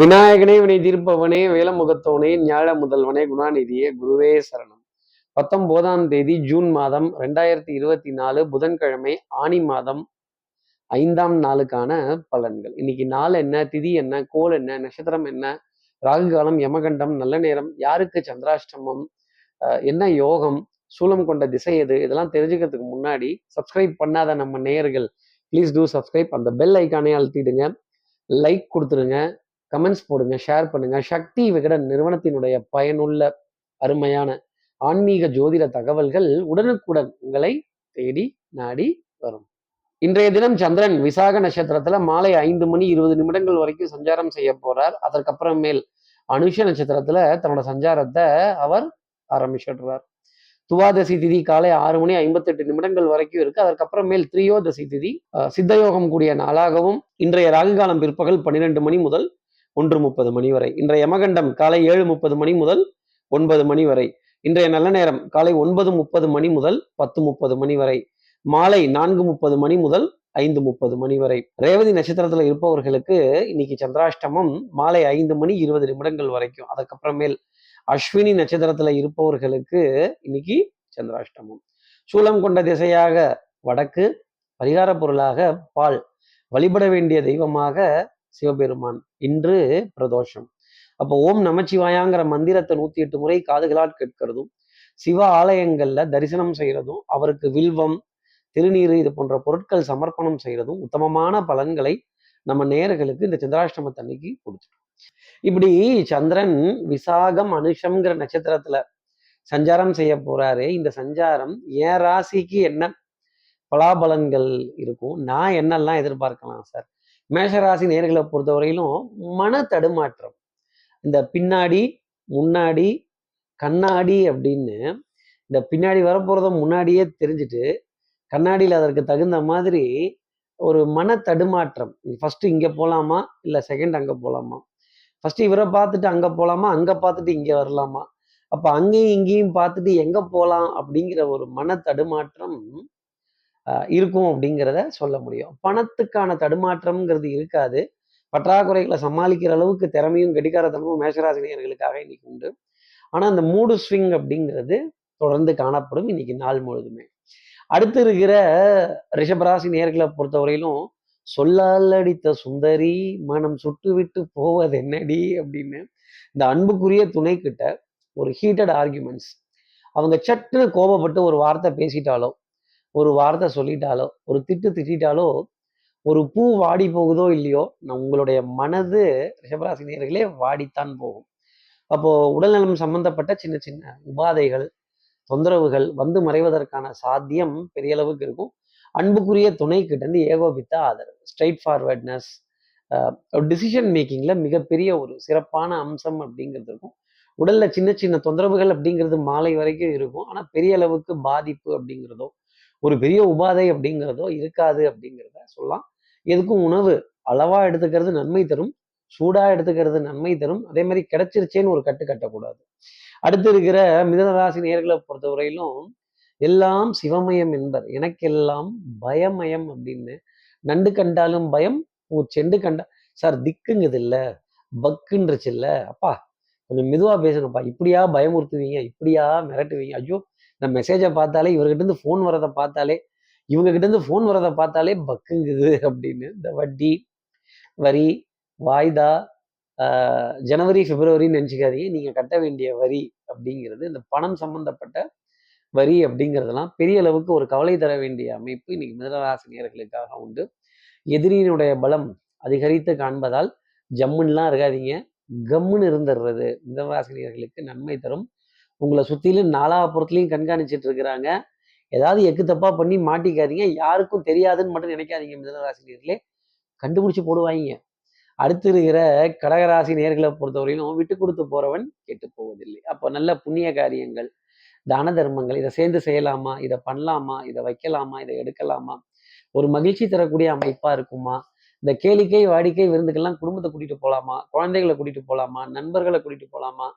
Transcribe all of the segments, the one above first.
விநாயகனே வினை தீர்ப்பவனே வேலமுகத்தவனே ஞாழ முதல்வனே குணாநிதியே குருவே சரணம். பத்தொன்பதாம் தேதி ஜூன் மாதம் ரெண்டாயிரத்தி இருபத்தி நாலு புதன்கிழமை ஆணி மாதம் ஐந்தாம் நாளுக்கான பலன்கள். இன்னைக்கு நாள் என்ன திதி என்ன கோல் என்ன நட்சத்திரம் என்ன ராகு காலம் யமகண்டம் நல்ல நேரம் யாருக்கு சந்திராஷ்டமம் என்ன யோகம் சூலம் கொண்ட திசை எது இதெல்லாம் தெரிஞ்சுக்கிறதுக்கு முன்னாடி சப்ஸ்கிரைப் பண்ணாத நம்ம நேயர்கள் ப்ளீஸ் டூ சப்ஸ்கிரைப் அந்த பெல் ஐக்கானே அழுத்திடுங்க. லைக் கொடுத்துருங்க. கமெண்ட்ஸ் போடுங்க ஷேர் பண்ணுங்க. சக்தி விகடன் நிறுவனத்தினுடைய பயனுள்ள அருமையான ஆன்மீக ஜோதிட தகவல்கள் உடனுக்குடன் உங்களை தேடி நாடி வரும். இன்றைய தினம் சந்திரன் விசாக நட்சத்திரத்துல மாலை ஐந்து மணி இருபது நிமிடங்கள் வரைக்கும் சஞ்சாரம் செய்ய போறார். அதற்கப்புறமேல் அனுஷ நட்சத்திரத்துல தன்னோட சஞ்சாரத்தை அவர் ஆரம்பிச்சிடுறார். துவாதசி திதி காலை ஆறு மணி ஐம்பத்தெட்டு நிமிடங்கள் வரைக்கும் இருக்கு. அதற்கப்புறமேல் திரியோதசி திதி அஹ், சித்தயோகம் கூடிய நாளாகவும் இன்றைய ராகு காலம் பிற்பகல் பன்னிரெண்டு மணி முதல் ஒன்று முப்பது மணி வரை. இன்றைய யமகண்டம் காலை ஏழு முப்பது மணி முதல் ஒன்பது மணி வரை. இன்றைய நல்ல நேரம் காலை ஒன்பது முப்பது மணி முதல் பத்து முப்பது மணி வரை. மாலை நான்கு முப்பது மணி முதல் ஐந்து முப்பது மணி வரை. ரேவதி நட்சத்திரத்துல இருப்பவர்களுக்கு இன்னைக்கு சந்திராஷ்டமம் மாலை ஐந்து மணி இருபது நிமிடங்கள் வரைக்கும். அதுக்கப்புறமேல் அஸ்வினி நட்சத்திரத்துல இருப்பவர்களுக்கு இன்னைக்கு சந்திராஷ்டமம். சூலம் கொண்ட திசையாக வடக்கு பரிகார பொருளாக பால். வழிபட வேண்டிய தெய்வமாக சிவபெருமான். இன்று பிரதோஷம். அப்போ ஓம் நமச்சிவாயாங்கிற மந்திரத்தை நூத்தி எட்டு முறை காதுகளால் கேட்கிறதும் சிவ ஆலயங்கள்ல தரிசனம் செய்யறதும் அவருக்கு வில்வம் திருநீர் இது போன்ற பொருட்கள் சமர்ப்பணம் செய்யறதும் உத்தமமான பலன்களை நம்ம நேர்களுக்கு இந்த சந்திராஷ்டமத்தன்னைக்கு கொடுத்துட்டோம். இப்படி சந்திரன் விசாகம் அனுஷம்ங்கிற நட்சத்திரத்துல சஞ்சாரம் செய்ய போறாரு இந்த சஞ்சாரம் என் ராசிக்கு என்ன பலாபலன்கள் இருக்கும் நான் என்னெல்லாம் எதிர்பார்க்கலாம் சார்? மேஷராசி நேர்களை பொறுத்தவரையிலும் மன தடுமாற்றம். இந்த பின்னாடி முன்னாடி கண்ணாடி அப்படின்னு இந்த பின்னாடி வரப்போகிறத முன்னாடியே தெரிஞ்சுட்டு கண்ணாடியில் அதற்கு தகுந்த மாதிரி ஒரு மன தடுமாற்றம். ஃபஸ்ட்டு இங்கே போகலாமா இல்லை செகண்ட் அங்கே போகலாமா ஃபஸ்ட்டு இவரை பார்த்துட்டு அங்கே போகலாமா அங்கே பார்த்துட்டு இங்கே வரலாமா? அப்போ அங்கேயும் இங்கேயும் பார்த்துட்டு எங்கே போகலாம் அப்படிங்கிற ஒரு மன தடுமாற்றம் இருக்கும் அப்படிங்கிறத சொல்ல முடியும். பணத்துக்கான தடுமாற்றம்ங்கிறது இருக்காது. பற்றாக்குறைகளை சமாளிக்கிற அளவுக்கு திறமையும் கெடிகாரத்தனமும் மேஷராசினியர்களுக்காக இன்னைக்கு உண்டு. ஆனால் அந்த மூடு ஸ்விங் அப்படிங்கிறது தொடர்ந்து காணப்படும் இன்னைக்கு நாள் முழுதுமே. அடுத்து இருக்கிற ரிஷபராசி நேர்களை பொறுத்தவரையிலும் சொல்லால் அடித்த சுந்தரி மனம் சுட்டு விட்டு போவது என்னடி அப்படின்னு இந்த அன்புக்குரிய துணை கிட்ட ஒரு ஹீட்டட் ஆர்குமெண்ட்ஸ் அவங்க சட்டுன்னு கோபப்பட்டு ஒரு வார்த்தை பேசிட்டாலோ ஒரு வார்த்தை சொல்லிட்டாலோ ஒரு திட்டு திட்டாலோ ஒரு பூ வாடி போகுதோ இல்லையோ நான் உங்களுடைய மனது ரிஷபராசி நேர்களே வாடித்தான் போகும். அப்போ உடல்நலம் சம்பந்தப்பட்ட சின்ன சின்ன உபாதைகள் தொந்தரவுகள் வந்து மறைவதற்கான சாத்தியம் பெரிய அளவுக்கு இருக்கும். அன்புக்குரிய துணை கிட்ட இருந்து ஏகோபித்த ஆதரவு ஸ்ட்ரைட் ஃபார்வர்ட்னஸ் டிசிஷன் மேக்கிங்ல மிகப்பெரிய ஒரு சிறப்பான அம்சம் அப்படிங்கிறது இருக்கும். உடல்ல சின்ன சின்ன தொந்தரவுகள் அப்படிங்கிறது மாலை வரைக்கும் இருக்கும். ஆனா பெரிய அளவுக்கு பாதிப்பு அப்படிங்கிறதோ ஒரு பெரிய உபாதை அப்படிங்கிறதோ இருக்காது அப்படிங்கிறத சொல்லலாம். எதுக்கும் உணவு அளவா எடுத்துக்கிறது நன்மை தரும் சூடா எடுத்துக்கிறது நன்மை தரும். அதே மாதிரி கிடைச்சிருச்சேன்னு ஒரு கட்டு கட்டக்கூடாது. அடுத்து இருக்கிற மிதனராசி நேர்களை பொறுத்தவரையிலும் எல்லாம் சிவமயம் என்பர். எனக்கெல்லாம் பயமயம் அப்படின்னு நண்டு கண்டாலும் பயம் ஓ செண்டு கண்டா சார் திக்குங்குது இல்ல பக்குன்றச்சு இல்ல அப்பா கொஞ்சம் மெதுவா பேசுங்கப்பா இப்படியா பயமுறுத்துவீங்க இப்படியா மிரட்டுவீங்க ஐயோ இந்த மெசேஜை பார்த்தாலே இவர்கிட்ட இருந்து ஃபோன் வரதை பார்த்தாலே இவங்க கிட்ட இருந்து ஃபோன் வரதை பார்த்தாலே பக்குங்குது அப்படின்னு. இந்த வட்டி வரி வாய்தா ஜனவரி பிப்ரவரின்னு நினச்சிக்காதீங்க. நீங்கள் கட்ட வேண்டிய வரி அப்படிங்கிறது இந்த பணம் சம்பந்தப்பட்ட வரி அப்படிங்கிறதெல்லாம் பெரிய அளவுக்கு ஒரு கவலை தர வேண்டிய அமைப்பு இன்னைக்கு மிதனராசினியர்களுக்காக உண்டு. எதிரியினுடைய பலம் அதிகரித்து காண்பதால் ஜம்முன்லாம் இருக்காதீங்க. கம்முன்னு இருந்துடுறது மிதனராசினியர்களுக்கு நன்மை தரும். உங்களை சுற்றிலும் நாலாபுரத்துலையும் கண்காணிச்சிட்டு இருக்கிறாங்க. ஏதாவது எக்கு தப்பா பண்ணி மாட்டிக்காதீங்க. யாருக்கும் தெரியாதுன்னு மட்டும் நினைக்காதீங்க மிதனராசினியர்களே கண்டுபிடிச்சு போடுவாங்க அடுத்து இருக்கிற கடகராசி நேர்களை பொறுத்தவரையிலும் விட்டு கொடுத்து போறவன் கெட்டு போவதில்லை. அப்போ நல்ல புண்ணிய காரியங்கள் தான தர்மங்கள் இதை சேர்ந்து செய்யலாமா? இதை பண்ணலாமா? இதை வைக்கலாமா? இதை எடுக்கலாமா? ஒரு மகிழ்ச்சி தரக்கூடிய அமைப்பா இருக்குமா? இந்த கேளிக்கை வாடிக்கை விருந்துக்கெல்லாம் குடும்பத்தை கூட்டிட்டு போலாமா? குழந்தைகளை கூட்டிட்டு போலாமா? நண்பர்களை கூட்டிட்டு போலாமா?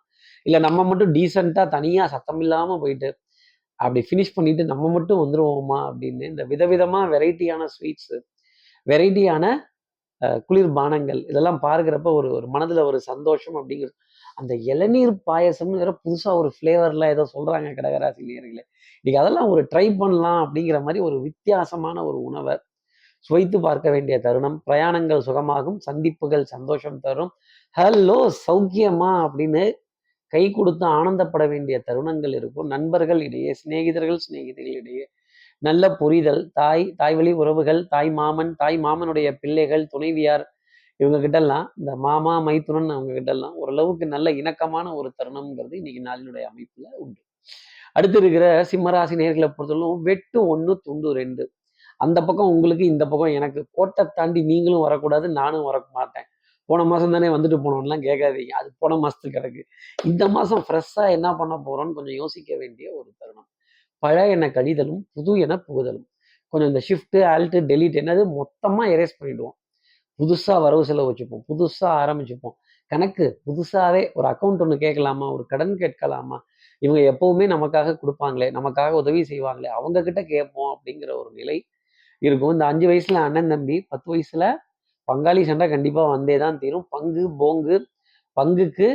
இல்லை நம்ம மட்டும் டீசெண்டாக தனியாக சத்தம் இல்லாமல் போயிட்டு அப்படி ஃபினிஷ் பண்ணிட்டு நம்ம மட்டும் வந்துருவோமா அப்படின்னு இந்த விதவிதமாக வெரைட்டியான ஸ்வீட்ஸு வெரைட்டியான குளிர் பானங்கள் இதெல்லாம் பார்க்குறப்ப ஒரு ஒரு மனதில் ஒரு சந்தோஷம் அப்படிங்கிறது அந்த இளநீர் பாயசம்னு வேற புதுசாக ஒரு ஃப்ளேவர்லாம் ஏதோ சொல்கிறாங்க கடகராசி நேர்களே இன்னைக்கு அதெல்லாம் ஒரு ட்ரை பண்ணலாம் அப்படிங்கிற மாதிரி ஒரு வித்தியாசமான ஒரு உணவை சுவைத்து பார்க்க வேண்டிய தருணம். பிரயாணங்கள் சுகமாகும் சந்திப்புகள் சந்தோஷம் தரும். ஹலோ சௌக்கியமா? அப்படின்னு கை கொடுத்து ஆனந்தப்பட வேண்டிய தருணங்கள் இருக்கும். நண்பர்கள் இடையே சிநேகிதர்கள் சிநேகிதர்களிடையே நல்ல புரிதல். தாய் தாய் வழி உறவுகள் தாய் மாமன் தாய் மாமனுடைய பிள்ளைகள் துணைவியார் இவங்க கிட்டலாம் இந்த மாமா மைத்துனன் அவங்க கிட்டலாம் ஓரளவுக்கு நல்ல இணக்கமான ஒரு தருணம்ங்கிறது இன்னைக்கு நாளினுடைய அமைப்புல உண்டு. அடுத்து இருக்கிற சிம்மராசி நேர்களை பொறுத்தவரைக்கும் வெட்டு ஒன்று துண்டு ரெண்டு. அந்த பக்கம் உங்களுக்கு இந்த பக்கம் எனக்கு. கோட்டை தாண்டி நீங்களும் வரக்கூடாது நானும் வர மாட்டேன் போன மாதம் தானே வந்துட்டு போனோம்லாம் கேட்காதீங்க. அது போன மாதத்துக்கு கிடக்கு இந்த மாதம் ஃப்ரெஷ்ஷாக என்ன பண்ண போகிறோன்னு கொஞ்சம் யோசிக்க வேண்டிய ஒரு தருணம். பழைய என கழிதலும் புது என புகுதலும். கொஞ்சம் இந்த ஷிஃப்ட்டு ஆல்ட்டு டெலிட் என்னது மொத்தமாக எரேஸ் பண்ணிவிடுவோம் புதுசாக வரவு செலவு வச்சுப்போம். புதுசாக ஆரம்பிச்சுப்போம். கணக்கு புதுசாகவே ஒரு அக்கௌண்ட் ஒன்று கேட்கலாமா? ஒரு கடன் கேட்கலாமா? இவங்க எப்போவுமே நமக்காக கொடுப்பாங்களே நமக்காக உதவி செய்வாங்களே அவங்கக்கிட்ட கேட்போம் அப்படிங்கிற ஒரு நிலை இருக்கும். இந்த அஞ்சு வயசில் அண்ணன் தம்பி பத்து வயசில் பங்காளி சண்டை கண்டிப்பா வந்தே தான் தீரும். பங்கு போங்கு பங்குக்கு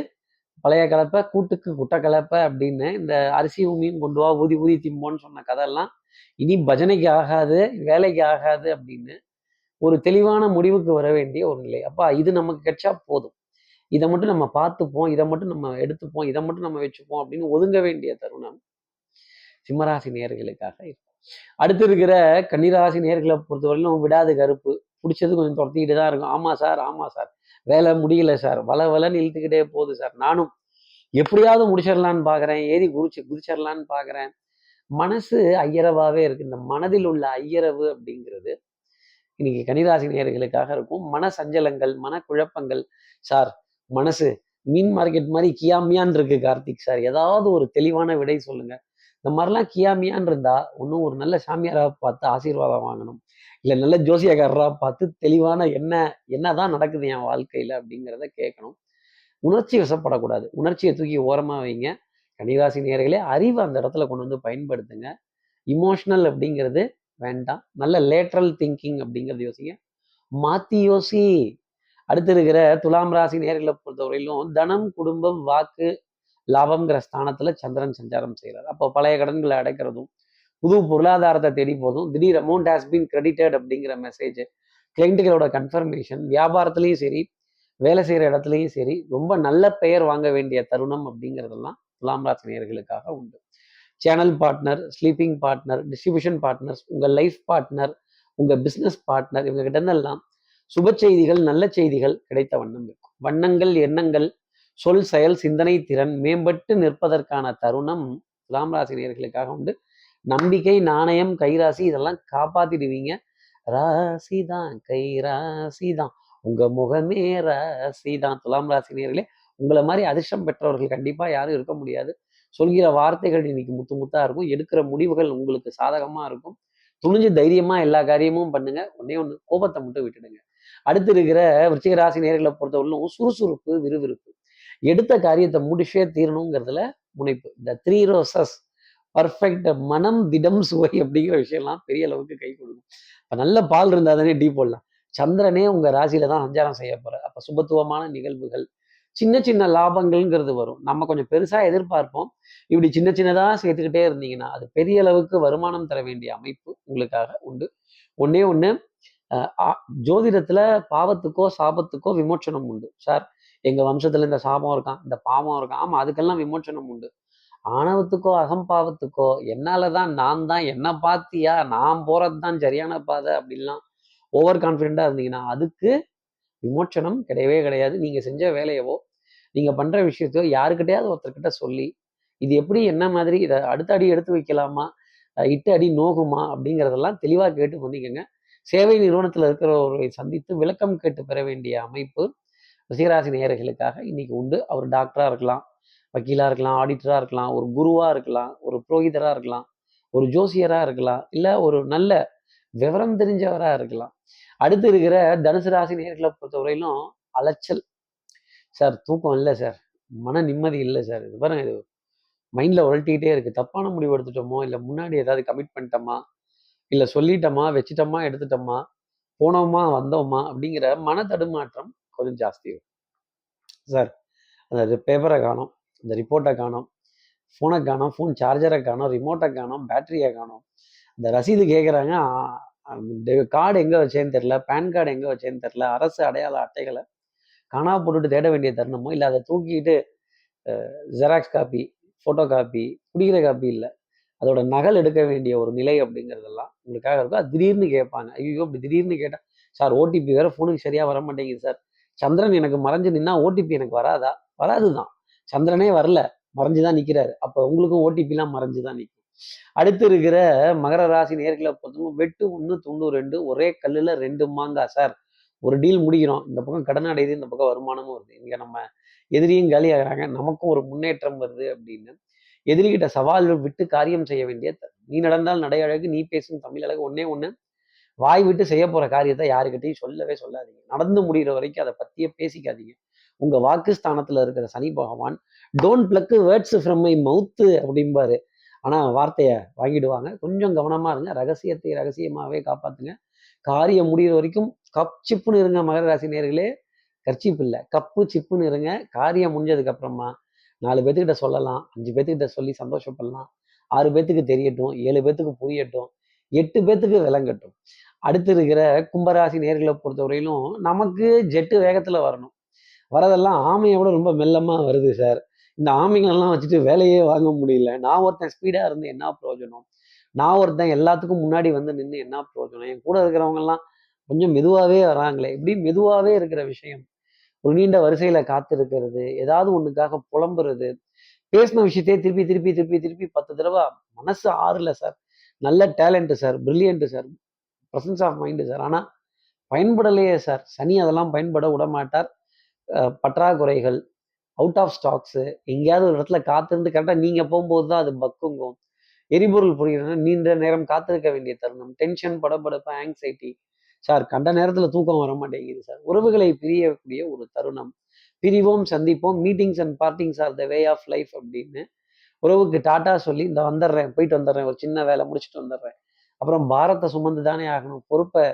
பழைய கலப்பை கூட்டுக்கு குட்டை கலப்பை அப்படின்னு இந்த அரிசி உமியும் கொண்டு வா ஊதி ஊதி திம்போன்னு சொன்ன கதையெல்லாம் இனி பஜனைக்கு ஆகாது வேலைக்கு ஆகாது அப்படின்னு ஒரு தெளிவான முடிவுக்கு வர வேண்டிய ஒரு நிலை. அப்பா இது நமக்கு கிடைச்சா போதும். இதை மட்டும் நம்ம பார்த்துப்போம் இதை மட்டும் நம்ம எடுத்துப்போம் இதை மட்டும் நம்ம வச்சுப்போம் அப்படின்னு ஒதுங்க வேண்டிய தருணம் சிம்மராசி நேர்களுக்காக இருக்கும். அடுத்து இருக்கிற கன்னிராசி நேர்களை பொறுத்தவரையிலும் விடாது கருப்பு. பிடிச்சது கொஞ்சம் துரத்திக்கிட்டு தான் இருக்கும். ஆமாம் சார் ஆமாம் சார். வேலை முடியல சார். வள வளன்னு இழுத்துக்கிட்டே போகுது சார். நானும் எப்படியாவது முடிச்சிடலான்னு பார்க்குறேன் ஏறி குதிச்சு குதிச்சிடலான்னு பார்க்குறேன் மனசு ஐயரவாகவே இருக்குது இந்த மனதில் உள்ள ஐயரவு அப்படிங்கிறது இன்னைக்கு கனிராசி நேர்களுக்காக இருக்கும். மன சஞ்சலங்கள் மன குழப்பங்கள் சார் மனசு மீன் மார்க்கெட் மாதிரி கியாமியான் இருக்கு கார்த்திக் சார். ஏதாவது ஒரு தெளிவான விடை சொல்லுங்க. இந்த மாதிரிலாம் கியாமியான் இருந்தா ஒன்றும் ஒரு நல்ல சாமியாராக பார்த்து ஆசீர்வாதம் வாங்கணும். இல்லை நல்ல ஜோசியக்காரராக பார்த்து தெளிவான என்ன என்னதான் நடக்குது என் வாழ்க்கையில் அப்படிங்கிறத கேட்கணும். உணர்ச்சி வசப்படக்கூடாது. உணர்ச்சியை தூக்கி ஓரமாக வைங்க. கன்னிராசி நேர்களே அறிவை அந்த இடத்துல கொண்டு வந்து பயன்படுத்துங்க. இமோஷனல் அப்படிங்கிறது வேண்டாம். நல்ல லேட்ரல் திங்கிங் அப்படிங்கிறது யோசிங்க. மாத்தி யோசி. அடுத்து இருக்கிற துலாம் ராசி நேர்களை பொறுத்தவரையிலும் தனம் குடும்பம் வாக்கு லாபம்ங்கிற ஸ்தானத்துல சந்திரன் சஞ்சாரம் செய்கிறார் அப்போ பழைய கடன்களை அடைக்கிறதும் புது பொருளாதாரத்தை தேடி போதும். திடீர் அமௌண்ட் ஹாஸ் பீன் கிரெடிட்டட் அப்படிங்கிற மெசேஜ் கிளைண்ட்டுகளோட கன்ஃபர்மேஷன் வியாபாரத்துலேயும் சரி வேலை செய்கிற இடத்துலையும் சரி ரொம்ப நல்ல பெயர் வாங்க வேண்டிய தருணம் அப்படிங்கிறதெல்லாம் துலாம் ராசி நேர்களுக்காக உண்டு. Channel partner sleeping partner distribution partners உங்கள் லைஃப் பார்ட்னர் உங்கள் பிஸ்னஸ் பார்ட்னர் இவங்க கிட்டந்தெல்லாம் சுப செய்திகள் நல்ல செய்திகள் கிடைத்த வண்ணம் இருக்கும். வண்ணங்கள் எண்ணங்கள் சொல் செயல் சிந்தனை திறன் மேம்பட்டு நிற்பதற்கான தருணம் துலாம் ராசினியர்களுக்காக உண்டு. நம்பிக்கை நாணயம் கைராசி இதெல்லாம் காப்பாத்திடுவீங்க. ராசி தான் கை ராசி தான் உங்க முகமே ராசி தான் துலாம் ராசினியர்களே உங்களை மாதிரி அதிர்ஷ்டம் பெற்றவர்கள் கண்டிப்பா யாரும் இருக்க முடியாது. சொல்கிற வார்த்தைகள் இன்னைக்கு முத்து முத்தா இருக்கும். எடுக்கிற முடிவுகள் உங்களுக்கு சாதகமா இருக்கும். துணிஞ்சு தைரியமா எல்லா காரியமும் பண்ணுங்க. ஒன்னே ஒன்று கோபத்தை மட்டும் விட்டுடுங்க. அடுத்து இருக்கிற விருச்சிக ராசி நேர்களை பொறுத்தவரையிலும் சுறுசுறுப்பு விறுவிறுப்பு. எடுத்த காரியத்தை முடிச்சே தீரணுங்கிறதுல முனைப்பு. இந்த த்ரீ ரோசஸ் பர்ஃபெக்ட் மனம் திடம் சுவை அப்படிங்கிற விஷயம்லாம் பெரிய அளவுக்கு கை கொடுக்கும். இப்போ நல்ல பால் இருந்தால் தானே டீ போடலாம். சந்திரனே உங்க ராசியில தான் சஞ்சாரம் செய்ய போற அப்ப சுபத்துவமான நிகழ்வுகள் சின்ன சின்ன லாபங்கள்ங்கிறது வரும். நம்ம கொஞ்சம் பெருசா எதிர்பார்ப்போம். இப்படி சின்ன சின்னதா சேர்த்துக்கிட்டே இருந்தீங்கன்னா அது பெரிய அளவுக்கு வருமானம் தர வேண்டிய அமைப்பு உங்களுக்காக உண்டு. ஒன்னே ஒண்ணு ஜோதிடத்துல பாவத்துக்கோ சாபத்துக்கோ விமோச்சனம் உண்டு. சார் எங்க வம்சத்துல இந்த சாபம் இருக்கான் இந்த பாவம் இருக்கான். ஆமா அதுக்கெல்லாம் விமோச்சனம் உண்டு. ஆணவத்துக்கோ அகம்பாவத்துக்கோ என்னாலதான் நான் தான் என்ன பாத்தியா? நான் போறது தான் சரியான பாதை அப்படின்லாம் ஓவர் கான்ஃபிடென்ட்டா இருந்தீங்கன்னா அதுக்கு விமோச்சனம் கிடையவே கிடையாது. நீங்க செஞ்ச வேலையவோ நீங்க பண்ற விஷயத்தையோ யாருக்கிட்டையாவது ஒருத்தர்கிட்ட சொல்லி இது எப்படி என்ன மாதிரி இதை அடுத்த அடி எடுத்து வைக்கலாமா? இட்டு அடி நோகுமா? அப்படிங்கிறதெல்லாம் தெளிவாக கேட்டு பண்ணிக்கோங்க சேவை நிறுவனத்தில் இருக்கிறவர்களை சந்தித்து விளக்கம் கேட்டு பெற வேண்டிய அமைப்பு ரிஷிகராசி நேயர்களுக்காக இன்னைக்கு உண்டு. அவர் டாக்டராக இருக்கலாம். வக்கீலாக இருக்கலாம் ஆடிட்டராக இருக்கலாம் ஒரு குருவாக இருக்கலாம் ஒரு புரோகிதராக இருக்கலாம் ஒரு ஜோசியராக இருக்கலாம் இல்லை ஒரு நல்ல விவரம் தெரிஞ்சவராக இருக்கலாம். அடுத்து இருக்கிற தனுசு ராசி நேர்களை பொறுத்தவரையிலும் அலைச்சல். சார் தூக்கம் இல்லை சார் மன நிம்மதி இல்லை சார் இது பாருங்க இது மைண்டில் உழட்டிக்கிட்டே இருக்குது தப்பான முடிவு எடுத்துட்டோமோ இல்லை முன்னாடி ஏதாவது கமிட் பண்ணிட்டோமா இல்லை சொல்லிட்டோமா வச்சுட்டோமா எடுத்துட்டோமா போனோமா வந்தோமா அப்படிங்கிற மன தடுமாற்றம் கொஞ்சம் ஜாஸ்தி இருக்கும் சார் அந்த பேப்பரை காணும். இந்த ரிப்போர்ட்டை காணோம் ஃபோனை காணோம் ஃபோன் சார்ஜரை காணோம் ரிமோட்டை காணோம் பேட்டரியை காணோம். இந்த ரசீது கேட்குறாங்க கார்டு எங்கே வச்சேன்னு தெரில பேன் கார்டு எங்கே வச்சேன்னு தெரில அரசு அடையாள அட்டைகளை காணா போட்டுட்டு தேட வேண்டிய தருணமோ இல்லை அதை தூக்கிட்டு ஜெராக்ஸ் காப்பி ஃபோட்டோ காப்பி குடிக்கிற காப்பி இல்லை அதோட நகல் எடுக்க வேண்டிய ஒரு நிலை அப்படிங்கிறதெல்லாம் உங்களுக்காக இருக்கும். அது திடீர்னு கேட்பாங்க ஐயோ இப்படி திடீர்னு கேட்டால் சார் ஓடிபி வேற ஃபோனுக்கு சரியாக வர மாட்டேங்குது சார். சந்திரன் எனக்கு மறைஞ்சு நின்னா ஓடிபி எனக்கு வராதா? வராது தான் சந்திரனே வரல மறைஞ்சுதான் நிக்கிறாரு. நிற்கிறாரு அப்போ உங்களுக்கும் ஓடிபிலாம் எல்லாம் மறைஞ்சுதான் நிற்கும் அடுத்து இருக்கிற மகர ராசி நேர்களை பொறுத்தவங்க வெட்டு ஒன்று துண்டு ரெண்டு ஒரே கல்லில் ரெண்டு மாங்கா சார். ஒரு டீல் முடிக்கிறோம். இந்த பக்கம் கடன் அடையுது இந்த பக்கம் வருமானமும் வருது. இங்கே நம்ம எதிரியும் காலியாகிறாங்க. நமக்கும் ஒரு முன்னேற்றம் வருது அப்படின்னு. எதிரிகிட்ட சவால்கள் விட்டு காரியம் செய்ய வேண்டிய நீ நடந்தால் நடை அழகு நீ பேசும் தமிழ் அழகு ஒன்னே ஒன்று வாய் விட்டு செய்ய போற காரியத்தை யாருக்கிட்டையும் சொல்லவே சொல்லாதீங்க. நடந்து முடிகிற வரைக்கும் அதை பத்தியே பேசிக்காதீங்க. உங்க வாக்கு ஸ்தானத்துல இருக்கிற Shani Bhagavan don't pluck words from my mouth அப்படிம்பாரு. ஆனா வார்த்தையை வாங்கிடுவாங்க. கொஞ்சம் கவனமா இருங்க. ரகசியத்தை ரகசியமாகவே காப்பாத்துங்க. காரியம் முடிகிற வரைக்கும் கப் சிப்புன்னு இருங்க மகர ராசி நேர்களே. கர்ச்சிப்பு இல்லை. கப்பு சிப்புன்னு இருங்க. காரியம் முடிஞ்சதுக்கு அப்புறமா நாலு பேத்துக்கிட்ட சொல்லலாம். அஞ்சு பேத்துக்கிட்ட சொல்லி சந்தோஷப்படலாம். ஆறு பேத்துக்கு தெரியட்டும். ஏழு பேத்துக்கு புரியட்டும். எட்டு பேத்துக்கு விளங்கட்டும். அடுத்து இருக்கிற கும்பராசி நேர்களை பொறுத்தவரையிலும் நமக்கு ஜெட்டு வேகத்துல வரணும். வரதெல்லாம் ஆமையை விட ரொம்ப மெல்லமாக வருது சார் இந்த ஆமைகளெல்லாம் வச்சுட்டு வேலையே வாங்க முடியல. நான் ஒருத்தன் ஸ்பீடாக இருந்து என்ன பிரயோஜனம்? நான் ஒருத்தன் எல்லாத்துக்கும் முன்னாடி வந்து நின்று என்ன பிரயோஜனம்? என் கூட இருக்கிறவங்கெல்லாம் கொஞ்சம் மெதுவாகவே வராங்களே. இப்படி மெதுவாகவே இருக்கிற விஷயம். ஒரு நீண்ட வரிசையில் காத்திருக்கிறது ஏதாவது ஒன்றுக்காக புலம்புறது பேசின விஷயத்தையே திருப்பி திருப்பி திருப்பி திருப்பி பத்து தடவை மனசு ஆறுல சார் நல்ல talent sir brilliant sir presence of mind sir ஆனால் பயன்படலையே சார் சனி அதெல்லாம் பயன்பட விட மாட்டார் பற்றாக்குறைகள் அவுட் ஆஃப் ஸ்டாக்ஸு எங்கேயாவது ஒரு இடத்துல காத்திருந்து கரெக்டாக நீங்கள் போகும்போது தான் அது பக்குங்கும். எரிபொருள் புரியணும்னா நீண்ட நேரம் காத்திருக்க வேண்டிய தருணம். டென்ஷன் படபடப்பு ஆங்ஸைட்டி சார் கண்ட நேரத்தில் தூக்கம் வர மாட்டேங்குது சார். உறவுகளை பிரியக்கூடிய ஒரு தருணம். பிரிவோம் சந்திப்போம். Meetings and partings are the way of life அப்படின்னு உறவுக்கு டாட்டா சொல்லி இந்த வந்துடுறேன் போயிட்டு வந்துடுறேன் ஒரு சின்ன வேலை முடிச்சுட்டு வந்துடுறேன். அப்புறம் பாரத்தை சுமந்து தானே ஆகணும். பொறுப்பை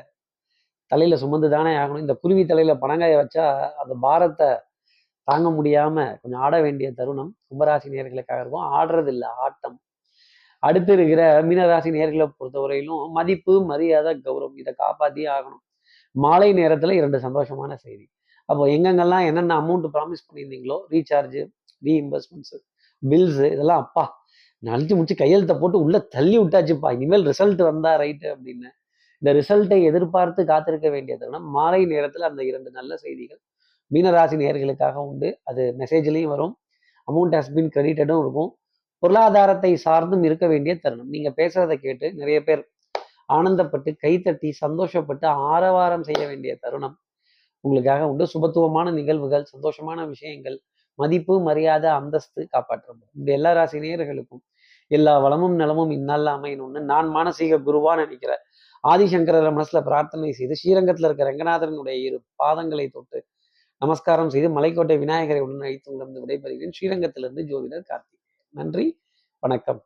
தலையில சுமந்து தானே ஆகணும். இந்த குருவி தலையில பணங்காய வச்சா அந்த பாரத்தை தாங்க முடியாம கொஞ்சம் ஆட வேண்டிய தருணம் கும்பராசி நேர்களுக்காக இருக்கும். ஆடுறது இல்லை ஆட்டம். அடுத்து இருக்கிற மீனராசி நேர்களை பொறுத்தவரையிலும் மதிப்பு மரியாதை கௌரவம் இதை காப்பாத்தியே ஆகணும். மாலை நேரத்துல இரண்டு சந்தோஷமான செய்தி. அப்போ எங்கெங்கெல்லாம் என்னென்ன அமௌண்ட் ப்ராமிஸ் பண்ணியிருந்தீங்களோ ரீசார்ஜ் ரீஇம்பர்ஸ்மெண்ட்ஸ் பில்ஸு இதெல்லாம் அப்பா நடிச்சு முடிச்சு கையெழுத்தை போட்டு உள்ள தள்ளி விட்டாச்சுப்பா. இனிமேல் ரிசல்ட் வந்தா ரைட்டு அப்படின்னு இந்த ரிசல்ட்டை எதிர்பார்த்து காத்திருக்க வேண்டிய தருணம் மாலை நேரத்தில் அந்த இரண்டு நல்ல செய்திகள் மீனராசி நேர்களுக்காக உண்டு. அது மெசேஜ்லையும் வரும் அமௌண்ட் ஹஸ் பின் கிரெடிட்டடும் இருக்கும். பொருளாதாரத்தை சார்ந்தும் இருக்க வேண்டிய தருணம். நீங்க பேசுறதை கேட்டு நிறைய பேர் ஆனந்தப்பட்டு கைத்தட்டி சந்தோஷப்பட்டு ஆரவாரம் செய்ய வேண்டிய தருணம் உங்களுக்காக உண்டு. சுபத்துவமான நிகழ்வுகள் சந்தோஷமான விஷயங்கள் மதிப்பு மரியாதை அந்தஸ்து காப்பாற்றப்படும் இந்த எல்லா ராசி நேயர்களுக்கும் எல்லா வளமும் நலமும் இந்நாளில் அமையணும்னு நான் மானசீக குருவான்னு நினைக்கிறேன். ஆதிசங்கரர் மனசுல பிரார்த்தனை செய்து ஸ்ரீரங்கத்தில் இருக்கிற ரங்கநாதனுடைய இரு பாதங்களை தொட்டு நமஸ்காரம் செய்து மலைக்கோட்டை விநாயகரை உடன் அழைத்து உணர்ந்து விடைபெறுகிறேன். ஸ்ரீரங்கத்திலிருந்து ஜோதிடர் கார்த்திக். நன்றி. வணக்கம்.